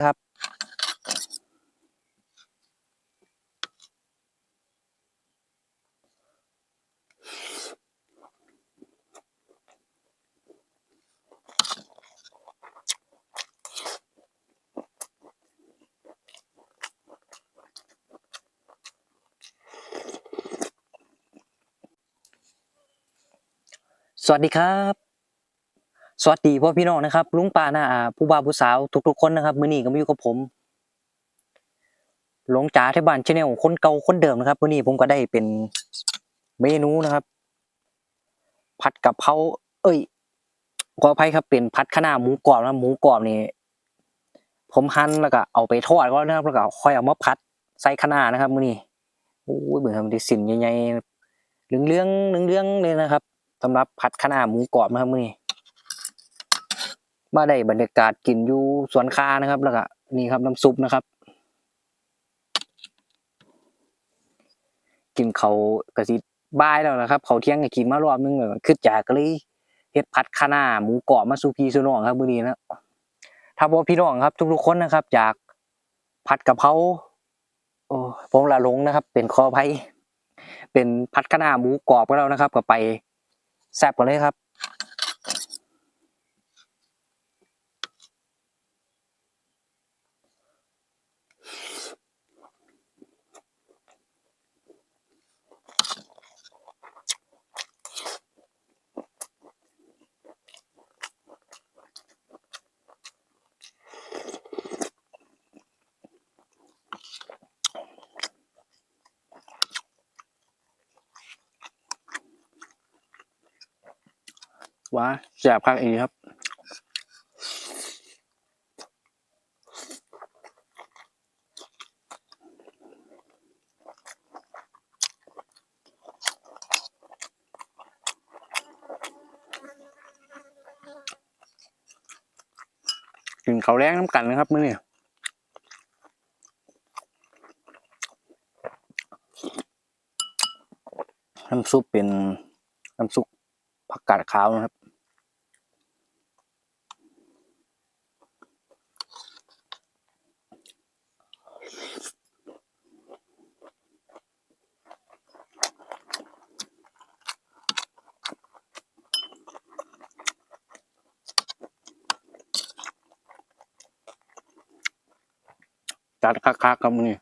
ครับ สวัสดีครับ สวัสดีพ่อพี่น้องนะครับลุงป้าน้าอาผู้บ่าวผู้สาวทุกๆคนนะครับมื้อนี้ก็มาอยู่กับผมหลงจ๋าที่บ้านชาแนลคนเก่าคนเดิมนะครับมื้อนี้ผมก็ได้เป็นเมนูนะครับ ผัดกะเพราเอ้ยขออภัยครับเป็นผัดคะน้าหมูกรอบนะหมูกรอบนี่ผมหั่นแล้วก็เอาไปทอดก่อนนะครับแล้วก็ค่อยเอามาผัดใส่คะน้านะครับมื้อนี้โอ้ยเบิ่งครับมันได้สินใหญ่ๆเหลืองๆเหลืองๆเลยนะครับสำหรับผัดคะน้าหมูกรอบนะครับมื้อนี้ มาได้บรรยากาศกินอยู่สวนคานะครับ แล้วก็นี่ครับน้ำซุปนะครับ กินเขาวกะสิบ่ายแล้วนะครับ เขาเที่ยงก็กินมารอบนึงแล้วคือจากก็เลยเฮ็ดผัดคะน้าหมูกรอบมาสู่พี่สู่น้องครับมื้อนี้นะถ้าบ่พี่น้องครับ ทุกๆคนนะครับอยากผัดกะเพราโอ้ผมละลงนะครับ เป็นขออภัยเป็นผัดคะน้าหมูกรอบก็แล้วนะครับ ก็ไปแซ่บกันเลยครับ ว้าแสบคักอีกครับกินเขาแรงน้ำกันนะครับมื้อนี้น้ำซุปเป็นน้ำซุปผักกาดขาวนะครับ จัดคักๆครับมื้อนี้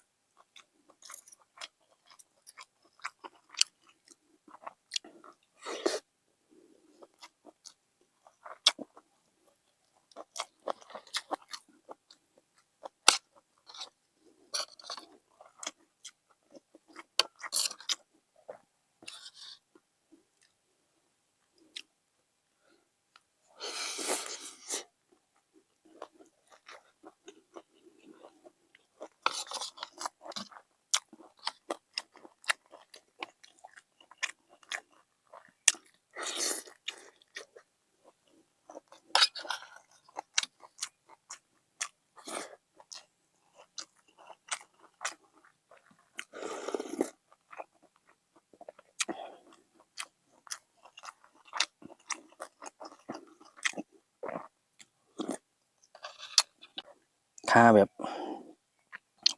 ถ้าแบบ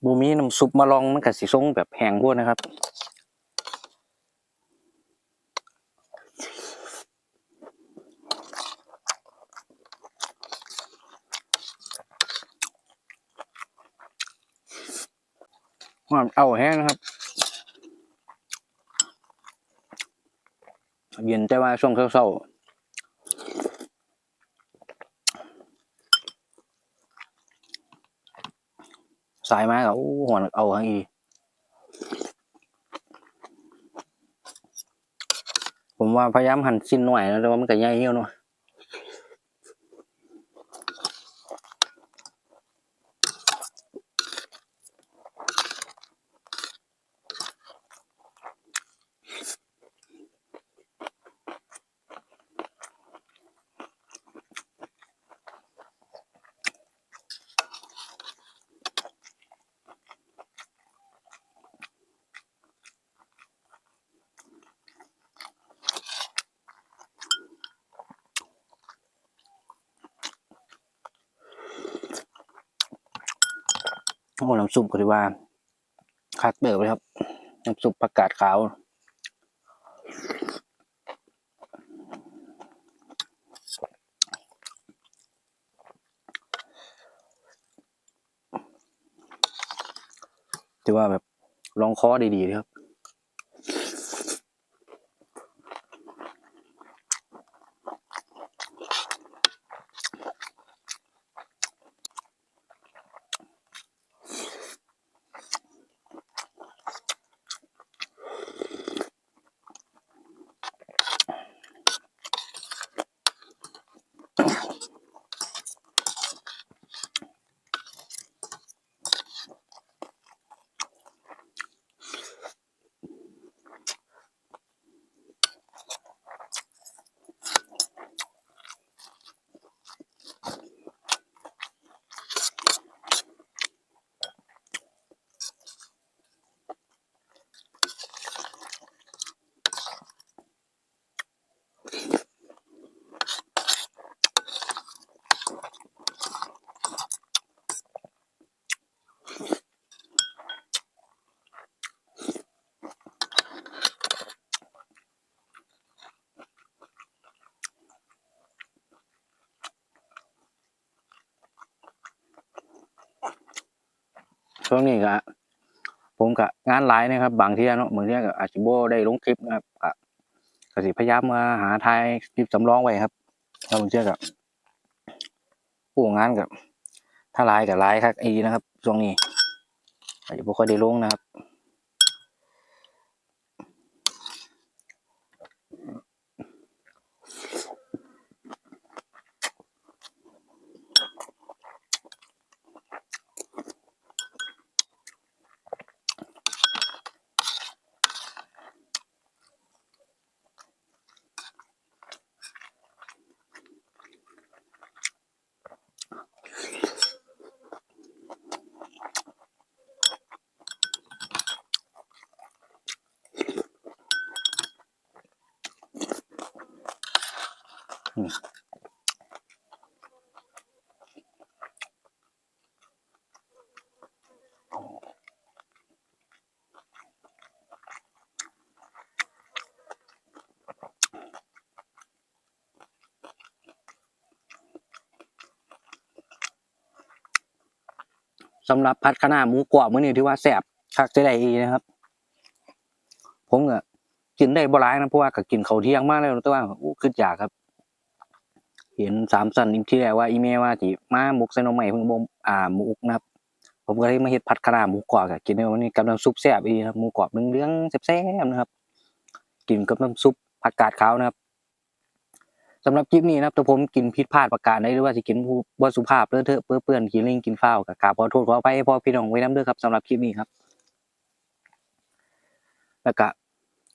บูมีน้ำซุปมาลองมันก็สิทรงแบบแห้งพวดนะครับว่าเอาแห้งนะครับ เย็นแต่ว่าช่วงเช้าๆ สายมาก็อู้หอนเอาทั้งอีผมว่าพยายามหั่นชิ้นหน่อยนะแต่ว่ามันก็ใหญ่เหี้ยวเนาะ ของน้ำซุปก็ถือว่าคักเดิมเลยครับน้ำซุปผักกาดขาวถือว่าแบบลองคอดีๆครับ ช่วงนี้ก็ผมก็งานหลายนะครับ บางที่เนาะบางที่ก็อาจจะบ่ได้ลงคลิปนะครับก็สิพยายามมาหาทายคลิปสำรองไว้ครับแล้วบางเที่ยก็ผู้งานกับถ้าหลายกับหลายครับอีนะครับช่วงนี้อาจจะบ่ค่อยได้ลงนะครับ สำหรับพัดคะน้าหมูกรอบมื้อนี้ถือว่าแซ่บคักจะได้อีนะครับ ผมก็กินได้บ่หลายนะเพราะว่าก็กินเขาเที่ยงมาแล้วแต่ว่าอู้คืออยากครับ เห็นสามสันอีกที่แรกว่าอีเมลว่าสิมาหมกใส่หน่อไม้เพิ่งบ่อ่าหมูอุกนะครับ ผมก็เลยมาเฮ็ดผัดคะน้าหมูกรอบก็กินในวันนี้กับน้ำซุปแซ่บอีครับหมูกรอบเหลืองๆแซ่บๆนะครับ กินกับน้ำซุปผักกาดขาวนะครับสำหรับคลิปนี้นะครับถ้าผมกินผิดพลาดประการใดหรือว่าสิกินผู้บ่สุภาพเลอะเทอะเปื้อนเปื้อนกินเลิงกินฟ้าวก็กาบขอโทษขออภัยพ่อพี่น้องไว้นํเด้อครับสำหรับคลิปนี้ครับแล้วก็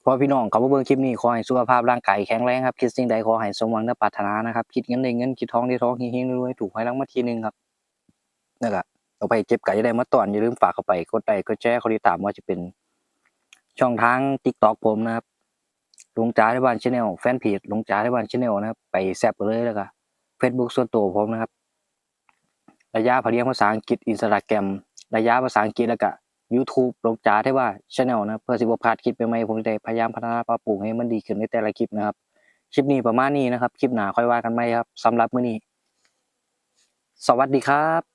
พอพี่น้องเขาเบิ่งคลิปนี้ขอให้สุขภาพร่างกายแข็งแรงครับคิดสิ่งใดขอให้สมหวังดังปรารถนานะครับคิดเงินได้เงินคิดทองได้ทองเฮงๆรวยๆถูกหวยรางวัลที่หนึ่งครับแล้วก็เอาไปเจ็บไก่ได้มาตอนอย่าลืมฝากเข้าไปกดไลค์กดแชร์กดติดตามว่าจะเป็นช่องทาง TikTok ผมนะครับลุงจ๋าที่บ้านชาแนลแฟนเพจลุงจ๋าที่บ้านชาแนลนะครับ ไปแซบกันเลยแล้วก็ Facebook ส่วนตัวผมนะครับ ระยะพเรียงภาษาอังกฤษ Instagram ระยะภาษาอังกฤษแล้วก็ YouTube ลงจ๋าได้ว่าช anel นะเพื่อสิบ่พลาดคลิปใหม่ๆผมจะได้พยายามพัฒนาปรับปรุงให้มันดีขึ้นในแต่ละคลิปนะครับ คลิปนี้ประมาณนี้นะครับ คลิปหน้าค่อยว่ากันใหม่ครับสำหรับมื้อนี้ สวัสดีครับ